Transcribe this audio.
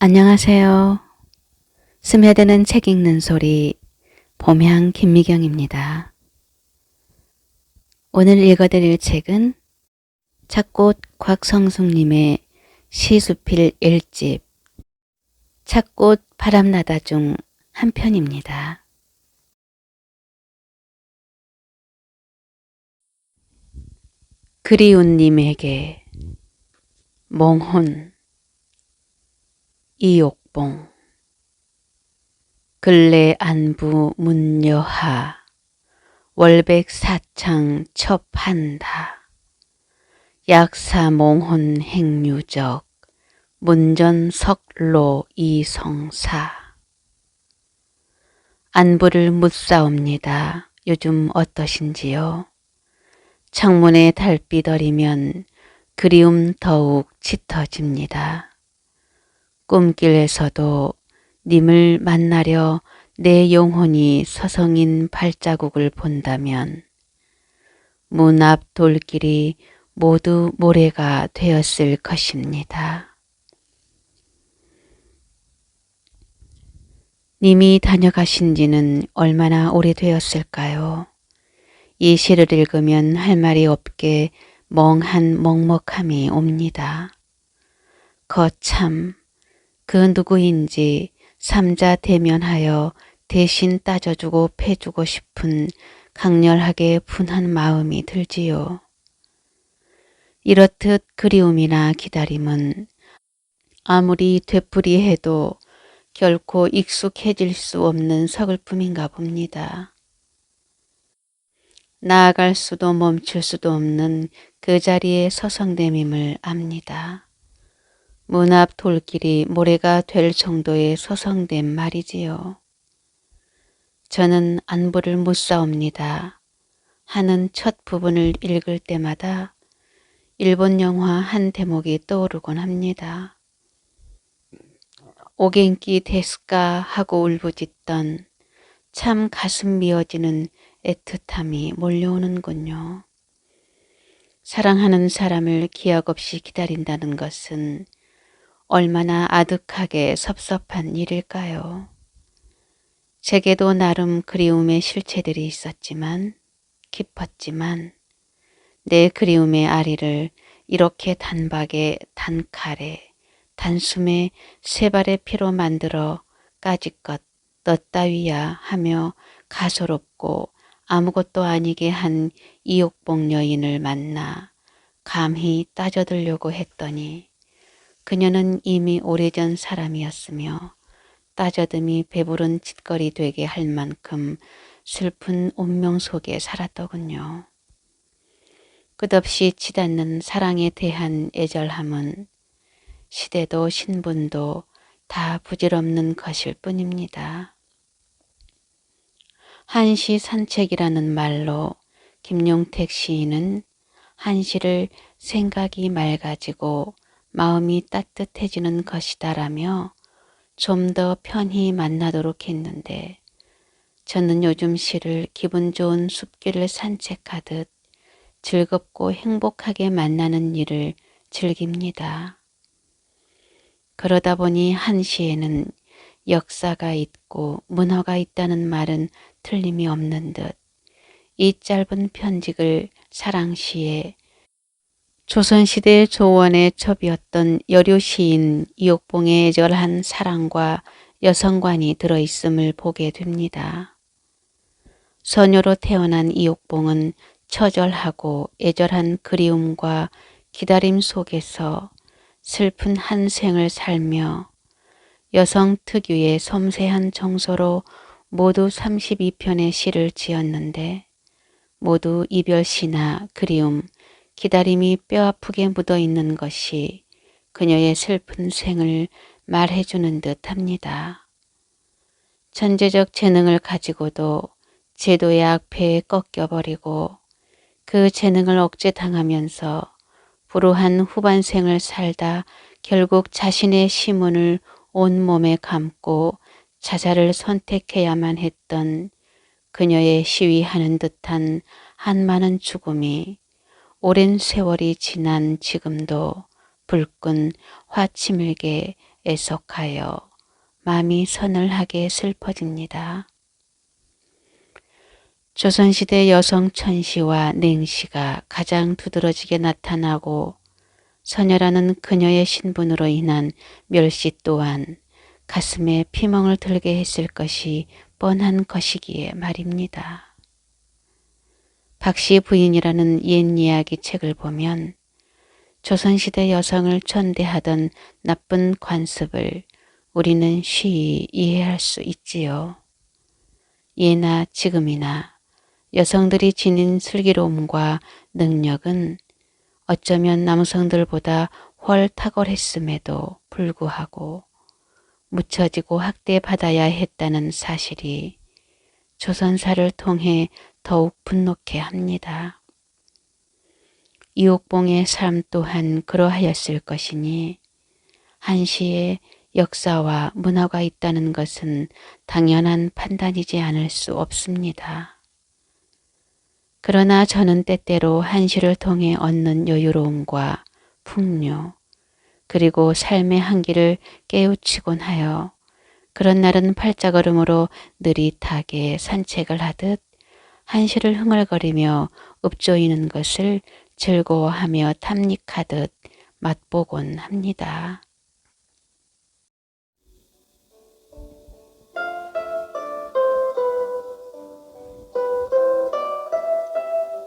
안녕하세요. 스며드는 책 읽는 소리 봄향 김미경입니다. 오늘 읽어드릴 책은 착꽃 곽성숙님의 시수필 1집 착꽃 바람나다 중 한 편입니다. 그리운 님에게 몽혼 이옥봉 근래 안부 문여하 월백 사창 첩한다 약사 몽혼 행유적 문전 석로 이성사 안부를 묻사옵니다. 요즘 어떠신지요? 창문에 달빛 어리면 그리움 더욱 짙어집니다. 꿈길에서도 님을 만나려 내 영혼이 서성인 발자국을 본다면 문 앞 돌길이 모두 모래가 되었을 것입니다. 님이 다녀가신 지는 얼마나 오래되었을까요? 이 시를 읽으면 할 말이 없게 멍한 먹먹함이 옵니다. 거참 그 누구인지 삼자 대면하여 대신 따져주고 패주고 싶은 강렬하게 분한 마음이 들지요. 이렇듯 그리움이나 기다림은 아무리 되풀이해도 결코 익숙해질 수 없는 서글픔인가 봅니다. 나아갈 수도 멈출 수도 없는 그 자리에 서성됨임을 압니다. 문 앞 돌길이 모래가 될 정도의 서성됨 말이지요. 저는 안부를 묻사옵니다. 하는 첫 부분을 읽을 때마다 일본 영화 한 대목이 떠오르곤 합니다. 오겐키 데스까 하고 울부짖던 참 가슴 미어지는 애틋함이 몰려오는군요. 사랑하는 사람을 기약 없이 기다린다는 것은 얼마나 아득하게 섭섭한 일일까요? 제게도 나름 그리움의 실체들이 있었지만 깊었지만 내 그리움의 아리를 이렇게 단박에 단칼에 단숨에 세 발의 피로 만들어 까짓것 넛 따위야 하며 가소롭고 아무것도 아니게 한 이옥봉 여인을 만나 감히 따져들려고 했더니 그녀는 이미 오래전 사람이었으며 따져듬이 배부른 짓거리 되게 할 만큼 슬픈 운명 속에 살았더군요. 끝없이 치닫는 사랑에 대한 애절함은 시대도 신분도 다 부질없는 것일 뿐입니다. 한시 산책이라는 말로 김용택 시인은 한시를 생각이 맑아지고 마음이 따뜻해지는 것이다라며 좀 더 편히 만나도록 했는데 저는 요즘 시를 기분 좋은 숲길을 산책하듯 즐겁고 행복하게 만나는 일을 즐깁니다. 그러다 보니 한 시에는 역사가 있고 문화가 있다는 말은 틀림이 없는 듯 이 짧은 편직을 사랑시에 조선시대 조원의 첩이었던 여류 시인 이옥봉의 애절한 사랑과 여성관이 들어있음을 보게 됩니다. 소녀로 태어난 이옥봉은 처절하고 애절한 그리움과 기다림 속에서 슬픈 한 생을 살며 여성 특유의 섬세한 정서로 모두 32편의 시를 지었는데 모두 이별시나 그리움, 기다림이 뼈아프게 묻어 있는 것이 그녀의 슬픈 생을 말해주는 듯 합니다. 천재적 재능을 가지고도 제도의 악폐에 꺾여버리고 그 재능을 억제당하면서 불우한 후반생을 살다 결국 자신의 시문을 온몸에 감고 자자를 선택해야만 했던 그녀의 시위하는 듯한 한 많은 죽음이 오랜 세월이 지난 지금도 불끈 화치밀게 애석하여 마음이 서늘하게 슬퍼집니다. 조선시대 여성 천시와 냉시가 가장 두드러지게 나타나고 서녀라는 그녀의 신분으로 인한 멸시 또한 가슴에 피멍을 들게 했을 것이 뻔한 것이기에 말입니다. 박씨 부인이라는 옛 이야기 책을 보면 조선시대 여성을 천대하던 나쁜 관습을 우리는 쉬이 이해할 수 있지요. 예나 지금이나 여성들이 지닌 슬기로움과 능력은 어쩌면 남성들보다 훨 탁월했음에도 불구하고 묻혀지고 학대받아야 했다는 사실이 조선사를 통해 더욱 분노케 합니다. 이옥봉의 삶 또한 그러하였을 것이니 한시에 역사와 문화가 있다는 것은 당연한 판단이지 않을 수 없습니다. 그러나 저는 때때로 한시를 통해 얻는 여유로움과 풍요, 그리고 삶의 한기를 깨우치곤 하여 그런 날은 팔자걸음으로 느릿하게 산책을 하듯 한시를 흥얼거리며 읍조이는 것을 즐거워하며 탐닉하듯 맛보곤 합니다.